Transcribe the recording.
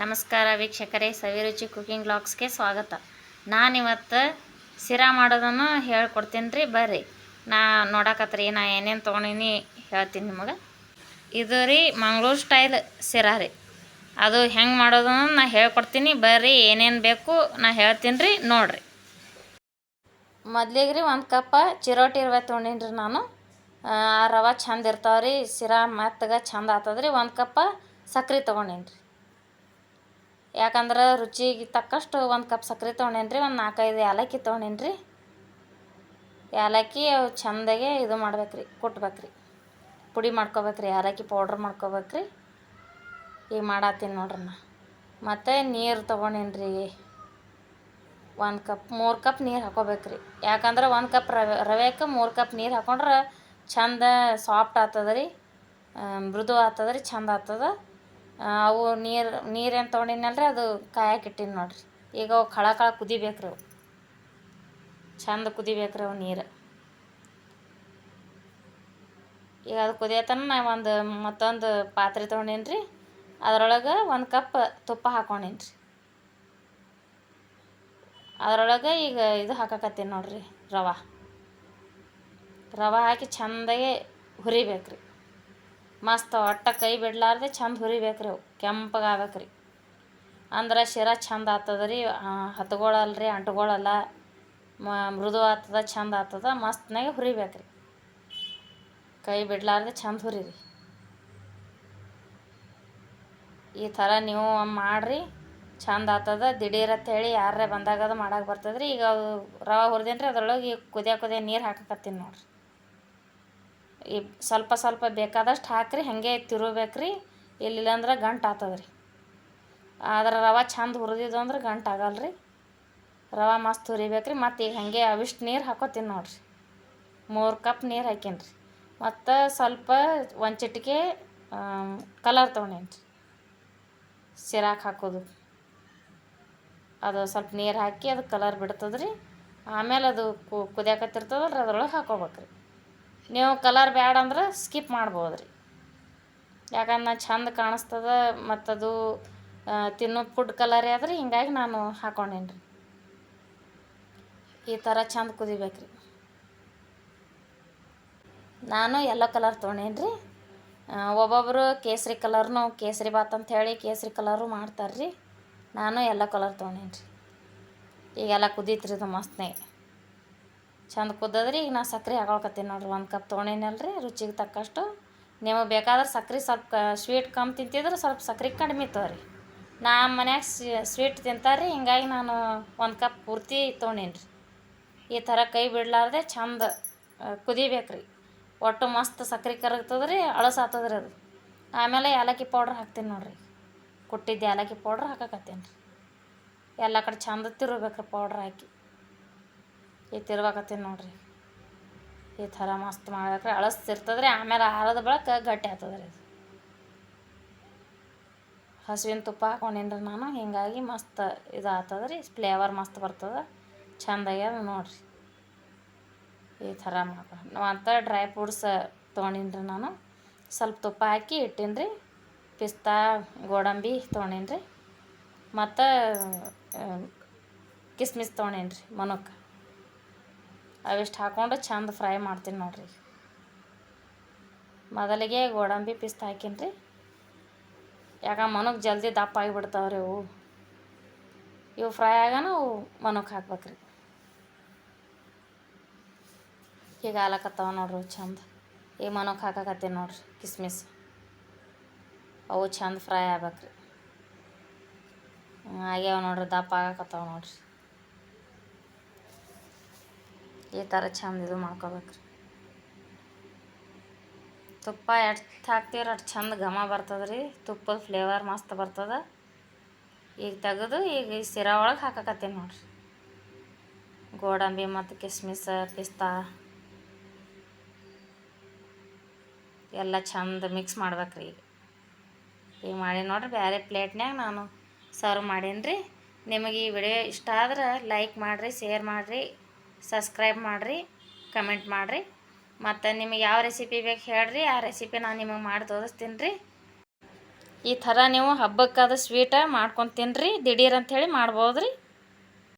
ನಮಸ್ಕಾರ ವೀಕ್ಷಕರೇ, ಸವಿರುಚಿ ಕುಕಿಂಗ್ ಬ್ಲಾಗ್ಸ್ಗೆ ಸ್ವಾಗತ. ನಾನಿವತ್ತು ಸಿರಾ ಮಾಡೋದನ್ನು ಹೇಳ್ಕೊಡ್ತೀನಿ ರೀ ಬರ್ರಿ. ನಾ ನೋಡಕತ್ರಿ, ನಾ ಏನೇನು ತೊಗೊಂಡೀನಿ ಹೇಳ್ತೀನಿ ನಿಮಗೆ. ಇದು ರೀ ಮಂಗಳೂರು ಸ್ಟೈಲ್ ಸಿರಾ ರೀ. ಅದು ಹೆಂಗೆ ಮಾಡೋದನ್ನು ನಾ ಹೇಳ್ಕೊಡ್ತೀನಿ, ಬರ್ರಿ. ಏನೇನು ಬೇಕು ನಾ ಹೇಳ್ತೀನಿ ರೀ ನೋಡ್ರಿ. ಮೊದ್ಲಿಗೆ ರೀ ಒಂದು ಕಪ್ಪ ಚಿರೋಟಿ ರವೆ ತೊಗೊಂಡೀನಿ ರೀ ನಾನು ರವೆ ಚಂದ ಇರ್ತಾವೆ ರೀ ಸಿರಾ ಮೆತ್ತಗೆ ಚಂದ ಆತದ್ರಿ. ಒಂದು ಕಪ್ಪ ಸಕ್ಕರೆ ತೊಗೊಂಡೀನಿ ರೀ ಯಾಕಂದ್ರೆ ರುಚಿಗೆ ತಕ್ಕಷ್ಟು ಒಂದು ಕಪ್ ಸಕ್ಕರೆ ತೊಗೊಂಡೇನಿ ರೀ ಒಂದು ನಾಲ್ಕೈದು ಏಲಕ್ಕಿ ತೊಗೊಂಡೇನಿ ರೀ ಏಲಕ್ಕಿ ಅವು ಚಂದಾಗೆ ಇದು ಮಾಡ್ಬೇಕು ರೀ ಕುಟ್ಬೇಕು ಪುಡಿ ಮಾಡ್ಕೋಬೇಕು ರೀ ಏಲಕ್ಕಿ ಪೌಡ್ರ್ ಮಾಡ್ಕೋಬೇಕು ರೀ ಈಗ ಮಾಡತ್ತೀನಿ ನೋಡ್ರಿ ನಾ. ಮತ್ತು ನೀರು ತೊಗೊಂಡೇನಿ ರೀ ಒಂದು ಕಪ್, ಮೂರು ಕಪ್ ನೀರು ಹಾಕೋಬೇಕು ರೀ ಯಾಕಂದ್ರೆ ಒಂದು ಕಪ್ ರವೆ ರವೆಕ್ಕೆ ಮೂರು ಕಪ್ ನೀರು ಹಾಕೊಂಡ್ರೆ ಚಂದ ಸಾಫ್ಟ್ ಆಗ್ತದೆ ರೀ ಮೃದು ಆಗ್ತದ ರೀ ಚಂದ ಆಗ್ತದೆ. ಅವು ನೀರು, ನೀರೇನು ತೊಗೊಂಡಿನಲ್ಲ ರೀ ಅದು ಕಾಯಕ್ಕೆ ಇಟ್ಟೀನಿ ನೋಡಿರಿ. ಈಗ ಅವು ಖಳ ಕಳ ಕುದಿಬೇಕು ರೀ ಅವು. ಚಂದ ಕುದಿಬೇಕು ರೀ ಅವು ನೀರು. ಈಗ ಅದು ಕುದಿಯತನ ನಾ ಒಂದು ಮತ್ತೊಂದು ಪಾತ್ರೆ ತೊಗೊಂಡೇನಿ ರೀ ಅದ್ರೊಳಗೆ ಒಂದು ಕಪ್ ತುಪ್ಪ ಹಾಕೊಂಡೀನಿ ರೀ ಅದರೊಳಗೆ ಈಗ ಇದು ಹಾಕಕತ್ತೀನಿ ನೋಡ್ರಿ, ರವೆ. ರವೆ ಹಾಕಿ ಚಂದಾಗೆ ಹುರಿಬೇಕು ರೀ ಮಸ್ತ್ ಒಟ್ಟ ಕೈ ಬಿಡಲಾರ್ದೆ ಚಂದ ಹುರಿಬೇಕು ರೀ ಅವು. ಕೆಂಪಗೆ ಆಗ್ಬೇಕು ರೀ ಅಂದ್ರೆ ಶಿರ ಚಂದ ಆಗ್ತದ ರೀ ಹತ್ಗೊಳಲ್ಲ ರೀ ಅಂಟ್ಗೊಳಲ್ಲ ಮೃದು ಆಗ್ತದ ಚಂದ ಆಗ್ತದ ಮಸ್ತ್ನಾಗೆ ಹುರಿಬೇಕು ರೀ ಕೈ ಬಿಡಲಾರ್ದೆ ಚಂದ ಹುರಿರಿ. ಈ ಥರ ನೀವು ಮಾಡಿರಿ ಚಂದ ಆಗ್ತದ ದಿಢೀರ್ ಹೇಳಿ ಯಾರೇ ಬಂದಾಗ ಅದು ಮಾಡಕ್ಕೆ ಬರ್ತದೆ ರೀ ಈಗ ರವೆ ಹುರಿದೇನ್ರಿ, ಅದ್ರೊಳಗೆ ಈಗ ಕುದಿಯ ಕುದಿಯ ನೀರು ಹಾಕಕತ್ತೀನಿ ನೋಡಿರಿ. ಈ ಸ್ವಲ್ಪ ಸ್ವಲ್ಪ ಬೇಕಾದಷ್ಟು ಹಾಕಿರಿ, ಹಾಗೆ ತಿರುಬೇಕ್ರಿ ಇಲ್ಲಿಲ್ಲ ಅಂದ್ರೆ ಗಂಟು ಆಗ್ತದ ರೀ ಆದ್ರೆ ರವೆ ಚಂದ ಹುರಿದಿದ್ದು ಅಂದ್ರೆ ಗಂಟು ಆಗಲ್ಲ ರೀ ರವೆ ಮಸ್ತ್ ಹುರಿಬೇಕು ರೀ ಮತ್ತು ಈಗ ಹಾಗೆ ಅವಿಷ್ಟು ನೀರು ಹಾಕೋತೀನಿ ನೋಡಿರಿ. ಮೂರು ಕಪ್ ನೀರು ಹಾಕೀನಿ ರೀ ಮತ್ತು ಸ್ವಲ್ಪ ಒಂದು ಚಿಟಿಕೆ ಕಲರ್ ತೊಗೊಂಡೇನಿ ರೀ ಸಿರಾಕ್ ಹಾಕೋದು. ಅದು ಸ್ವಲ್ಪ ನೀರು ಹಾಕಿ ಅದು ಕಲರ್ ಬಿಡ್ತದ್ರಿ. ರೀ ಆಮೇಲೆ ಅದು ಕುದಿಯಾಕತ್ತಿರ್ತದಲ್ಲ ರೀ ಅದ್ರೊಳಗೆ ಹಾಕೋಬೇಕು ರೀ ನೀವು ಕಲರ್ ಬ್ಯಾಡ ಅಂದ್ರೆ ಸ್ಕಿಪ್ ಮಾಡ್ಬೋದು ರೀ ಯಾಕಂದ್ರೆ ಚಂದ ಕಾಣಿಸ್ತದ ಮತ್ತದು ತಿನ್ನೋ ಫುಡ್ ಕಲರೇ ಆದ್ರೆ ಹಿಂಗಾಗಿ ನಾನು ಹಾಕೊಂಡೇನಿ ರೀ ಈ ಥರ ಚಂದ ಕುದಿಬೇಕು ರೀ ನಾನು ಎಲ್ಲೋ ಕಲರ್ ತೊಗೊಂಡೇನಿ ರೀ ಒಬ್ಬೊಬ್ಬರು ಕೇಸರಿ ಕಲರ್ನು ಕೇಸರಿ ಬಾತ್ ಅಂತ ಹೇಳಿ ಕೇಸರಿ ಕಲರು ಮಾಡ್ತಾರೆ ರೀ ನಾನು ಎಲ್ಲ ಕಲರ್ ತೊಗೊಂಡೇನಿ ರೀ ಈಗೆಲ್ಲ ಕುದೀತ್ರಿ ಅದು ಮಸ್ತ್ನೇ. ಚಂದ ಕುದ್ದದ್ರಿ, ಈಗ ನಾ ಸಕ್ರೆ ಹಾಕೊಳ್ಕತ್ತೀನಿ ನೋಡ್ರಿ, ಒಂದು ಕಪ್ ತೊಗೊಂಡೇನಲ್ಲ ರೀ ರುಚಿಗೆ ತಕ್ಕಷ್ಟು. ನಿಮಗೆ ಬೇಕಾದ್ರೆ ಸಕ್ರೆ ಸ್ವಲ್ಪ ಸ್ವೀಟ್ ಕಮ್ಮಿ ತಿಂತಿದ್ರೆ ಸ್ವಲ್ಪ ಸಕ್ರೆ ಕಡಿಮೆ ತೊಗೊರಿ. ನಮ್ಮ ಮನ್ಯಾಗ ಸ್ವೀಟ್ ತಿಂತಾರೆ ಹಿಂಗಾಗಿ ನಾನು ಒಂದು ಕಪ್ ಪೂರ್ತಿ ತೊಗೊಂಡೇನಿ ರೀ ಈ ಥರ ಕೈ ಬಿಡಲಾರ್ದೆ ಚಂದ ಕುದಿಬೇಕು ರೀ ಒಟ್ಟು ಮಸ್ತ್ ಸಕ್ರೆ ಕರಗ್ತದೆ ರೀ ಅಳಸು ರೀ ಅದು. ಆಮೇಲೆ ಏಲಕ್ಕಿ ಪೌಡ್ರ್ ಹಾಕ್ತೀನಿ ನೋಡಿರಿ. ಕುಟ್ಟಿದ್ದು ಏಲಕ್ಕಿ ಪೌಡ್ರ್ ಹಾಕಕತ್ತೀನಿ. ರೀ ಎಲ್ಲ ಕಡೆ ಚಂದ ತಿರ್ಬೇಕು ರೀ ಪೌಡ್ರ್ ಹಾಕಿ. ಈ ತಿರ್ವಾಕತ್ತೀನಿ ನೋಡಿರಿ. ಈ ಥರ ಮಸ್ತ್ ಮಾಡ್ಬೇಕ್ರೆ. ಅಳಸ್ತಿರ್ತದ್ರಿ ಆಮೇಲೆ ಆರದ ಬಳಕ ಗಟ್ಟಿ ಆಗ್ತದ್ರಿ ಅದು. ಹಸುವಿನ ತುಪ್ಪ ಹಾಕೊಂಡಿನ್ರಿ ನಾನು, ಹೀಗಾಗಿ ಮಸ್ತ್ ಇದು ಆಗ್ತದ್ರಿ ಫ್ಲೇವರ್ ಮಸ್ತ್ ಬರ್ತದೆ. ಚಂದಾಗ್ಯದ ನೋಡಿರಿ. ಈ ಥರ ಮಾಡ್ಕೊಂಡು ಅಂತ ಡ್ರೈ ಫ್ರೂಟ್ಸ್ ತೊಗೊಂಡಿನ್ರಿ ನಾನು. ಸ್ವಲ್ಪ ತುಪ್ಪ ಹಾಕಿ ಇಟ್ಟಿನ್ರಿ. ಪಿಸ್ತಾ, ಗೋಡಂಬಿ ತೊಗೊಂಡಿನ್ರಿ. ಮತ್ತು ಕಿಸ್ಮಿಸ್ ತೊಗೊಂಡಿನ್ರಿ ಮನಕ್ಕೆ. ಅವಿಷ್ಟು ಹಾಕ್ಕೊಂಡು ಚಂದ ಫ್ರೈ ಮಾಡ್ತೀನಿ ನೋಡಿರಿ. ಮೊದಲಿಗೆ ಗೋಡಂಬಿ ಪಿಸ್ತಾ ಹಾಕೀನಿ ರೀ ಯಾಕೆ ಮನಕ್ಕೆ ಜಲ್ದಿ ದಪ್ಪ ಆಗಿಬಿಡ್ತಾವೆ ರೀ ಇವು. ಇವು ಫ್ರೈ ಆಗೋಣ ಅವು ಮನಕ್ಕೆ ಹಾಕ್ಬೇಕು ರೀ ಈಗ ಹಾಲಕತ್ತಾವ ನೋಡ್ರಿ ಚಂದ. ಈಗ ಮನಕ್ಕೆ ಹಾಕಕತ್ತೀನಿ ನೋಡ್ರಿ ಕಿಸ್ಮಿಸ್. ಅವು ಚಂದ ಫ್ರೈ ಆಗ್ಬೇಕು ರೀ ಆಗ್ಯಾವ ನೋಡ್ರಿ ದಪ್ಪ ಆಗಕತ್ತಾವ ನೋಡ್ರಿ. ಈ ಥರ ಚಂದ ಇದು ಮಾಡ್ಕೋಬೇಕು ರೀ ತುಪ್ಪ ಎಷ್ಟು ಹಾಕ್ತೀರ ಅಷ್ಟು ಚಂದ ಘಮ ಬರ್ತದೆ ರೀ ತುಪ್ಪದ ಫ್ಲೇವರ್ ಮಸ್ತ್ ಬರ್ತದೆ. ಈಗ ತೆಗೆದು ಈಗ ಈ ಸಿರಾ ಒಳಗೆ ಹಾಕಕತ್ತೀನಿ ನೋಡ್ರಿ. ಗೋಡಂಬಿ ಮತ್ತು ಕಿಸ್ಮಿಸ್, ಪಿಸ್ತಾ. ಎಲ್ಲ ಚಂದ ಮಿಕ್ಸ್ ಮಾಡ್ಬೇಕ್ರಿ ಈಗ. ಈಗ ಮಾಡಿ ನೋಡ್ರಿ ಬೇರೆ ಪ್ಲೇಟ್ನ್ಯಾಗ ನಾನು ಸರ್ವ್ ಮಾಡೀನಿ ರೀ ನಿಮಗೆ ಈ ವಿಡಿಯೋ ಇಷ್ಟ ಆದ್ರೆ ಲೈಕ್ ಮಾಡಿರಿ ಶೇರ್ ಮಾಡಿರಿ. ಸಬ್ಸ್ಕ್ರೈಬ್ ಮಾಡಿರಿ, ಕಮೆಂಟ್ ಮಾಡಿರಿ. ಮತ್ತು ನಿಮಗೆ ಯಾವ ರೆಸಿಪಿ ಬೇಕು ಹೇಳ್ರಿ, ಆ ರೆಸಿಪಿ ನಾನು ನಿಮಗೆ ಮಾಡಿ ತೋರಿಸ್ತೀನಿ ರೀ ಈ ಥರ ನೀವು ಹಬ್ಬಕ್ಕಾದ ಸ್ವೀಟ ಮಾಡ್ಕೊಂಡು ತಿನ್ನಿರಿ ದಿಢೀರ್ ಅಂಥೇಳಿ ಮಾಡ್ಬೋದು ರೀ